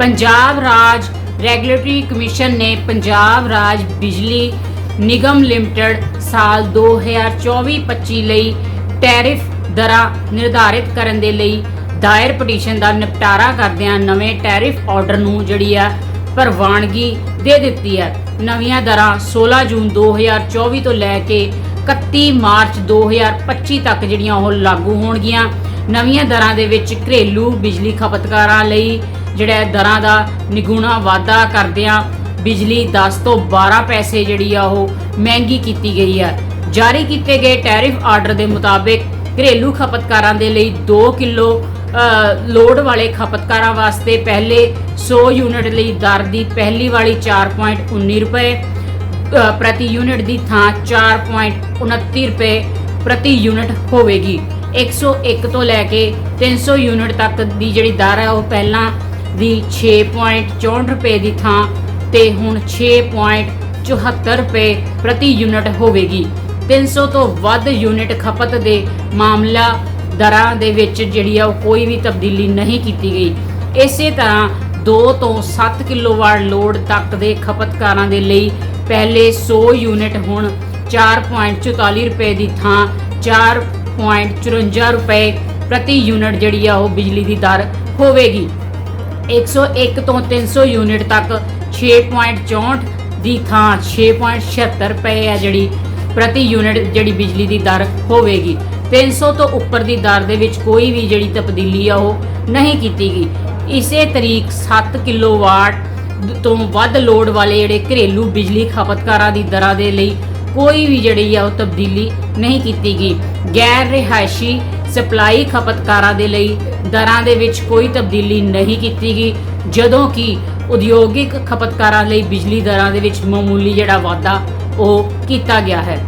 ਪੰਜਾਬ ਰਾਜ regulatory commission ਨੇ ਪੰਜਾਬ ਰਾਜ ਬਿਜਲੀ ਨਿਗਮ ਲਿਮਟਿਡ ਸਾਲ 2024-25 ਲਈ ਟੈਰਿਫ ਦਰਾਂ ਨਿਰਧਾਰਿਤ ਕਰਨ ਦੇ ਲਈ ਦਾਇਰ ਪਟੀਸ਼ਨ ਦਾ ਨਿਪਟਾਰਾ ਕਰਦਿਆਂ ਨਵੇਂ ਟੈਰਿਫ ਆਰਡਰ ਨੂੰ ਜਿਹੜੀ ਆ ਪ੍ਰਵਾਨਗੀ ਦੇ ਦਿੱਤੀ ਹੈ। ਨਵੀਆਂ ਦਰਾਂ 16 ਜੂਨ 2024 ਤੋਂ ਲੈ ਕੇ 31 ਮਾਰਚ 2025 ਤੱਕ ਜਿਹੜੀਆਂ ਉਹ ਲਾਗੂ ਹੋਣਗੀਆਂ। ਨਵੀਆਂ ਦਰਾਂ ਦੇ ਵਿੱਚ ਘਰੇਲੂ ਬਿਜਲੀ ਖਪਤਕਾਰਾਂ ਲਈ ਜਿਹੜਾ ਦਰਾਂ ਦਾ ਨਿਗੁਣਾ ਵਾਧਾ ਕਰਦਿਆਂ ਬਿਜਲੀ 10 ਤੋਂ 12 ਪੈਸੇ ਜਿਹੜੀ ਆ ਉਹ ਮਹਿੰਗੀ ਕੀਤੀ ਗਈ ਆ। ਜਾਰੀ ਕੀਤੇ ਗਏ ਟੈਰਿਫ ਆਰਡਰ ਦੇ ਮੁਤਾਬਿਕ ਘਰੇਲੂ ਖਪਤਕਾਰਾਂ ਦੇ ਲਈ 2 ਕਿਲੋ ਅ, ਲੋਡ ਵਾਲੇ ਖਪਤਕਾਰਾਂ ਵਾਸਤੇ ਪਹਿਲੇ 100 ਯੂਨਿਟ ਲਈ ਦਰ ਦੀ ਪਹਿਲੀ ਵਾਲੀ 4.19 ਰੁਪਏ ਪ੍ਰਤੀ ਯੂਨਿਟ ਦੀ ਥਾਂ 4.29 ਰੁਪਏ ਪ੍ਰਤੀ ਯੂਨਿਟ ਹੋਵੇਗੀ। 101 ਤੋਂ ਲੈ ਕੇ 300 ਯੂਨਿਟ ਤੱਕ ਦੀ ਜਿਹੜੀ ਦਰ ਹੈ ਉਹ ਪਹਿਲਾਂ ਦੀ 6.64 ਰੁਪਏ ਦੀ ਥਾਂ ਤੇ ਹੁਣ 6.74 ਰੁਪਏ ਪ੍ਰਤੀ ਯੂਨਿਟ ਹੋਵੇਗੀ। 300 ਤੋਂ ਵੱਧ ਯੂਨਿਟ ਖਪਤ ਦੇ ਮਾਮਲਾ ਦਰਾਂ ਦੇ ਵਿੱਚ ਜਿਹੜੀ ਆ ਉਹ ਕੋਈ ਵੀ ਤਬਦੀਲੀ ਨਹੀਂ ਕੀਤੀ ਗਈ। ਇਸੇ ਤਰ੍ਹਾਂ 2 ਤੋਂ 7 ਕਿਲੋਵਾਟ ਲੋਡ ਤੱਕ ਦੇ ਖਪਤਕਾਰਾਂ ਦੇ ਲਈ ਪਹਿਲੇ 100 ਯੂਨਿਟ ਹੁਣ 4.44 ਰੁਪਏ ਦੀ ਥਾਂ 4.54 ਰੁਪਏ ਪ੍ਰਤੀ ਯੂਨਿਟ ਜਿਹੜੀ ਆ ਉਹ ਬਿਜਲੀ ਦੀ ਦਰ ਹੋਵੇਗੀ। 101 ਤੋਂ 300 ਯੂਨਿਟ ਤੱਕ 6.64 ਦੀ ਥਾਂ 6.76 ਰੁਪਏ ਆ ਜਿਹੜੀ ਪ੍ਰਤੀ ਯੂਨਿਟ ਜਿਹੜੀ ਬਿਜਲੀ ਦੀ ਦਰ ਹੋਵੇਗੀ। 300 ਤੋਂ ਉੱਪਰ ਦੀ ਦਰ ਦੇ ਵਿੱਚ ਕੋਈ ਵੀ ਜਿਹੜੀ ਤਬਦੀਲੀ ਆ ਉਹ ਨਹੀਂ ਕੀਤੀ ਗਈ। ਇਸੇ ਤਰੀਕ 7 ਕਿਲੋਵਾਟ ਤੋਂ ਵੱਧ ਲੋਡ ਵਾਲੇ ਜਿਹੜੇ ਘਰੇਲੂ ਬਿਜਲੀ ਖਪਤਕਾਰਾਂ ਦੀ ਦਰਾਂ ਦੇ ਲਈ ਕੋਈ ਵੀ ਜਿਹੜੀ ਆ ਉਹ ਤਬਦੀਲੀ ਨਹੀਂ ਕੀਤੀ ਗਈ। ਗੈਰ ਰਿਹਾਇਸ਼ੀ ਸਪਲਾਈ ਖਪਤਕਾਰਾਂ ਦੇ ਲਈ ਦਰਾਂ ਦੇ ਵਿੱਚ ਕੋਈ ਤਬਦੀਲੀ ਨਹੀਂ ਕੀਤੀ ਗਈ, ਜਦੋਂ ਕਿ ਉਦਯੋਗਿਕ ਖਪਤਕਾਰਾਂ ਲਈ ਬਿਜਲੀ ਦਰਾਂ ਦੇ ਵਿੱਚ ਮਾਮੂਲੀ ਜਿਹੜਾ ਵਾਧਾ ਉਹ ਕੀਤਾ ਗਿਆ ਹੈ।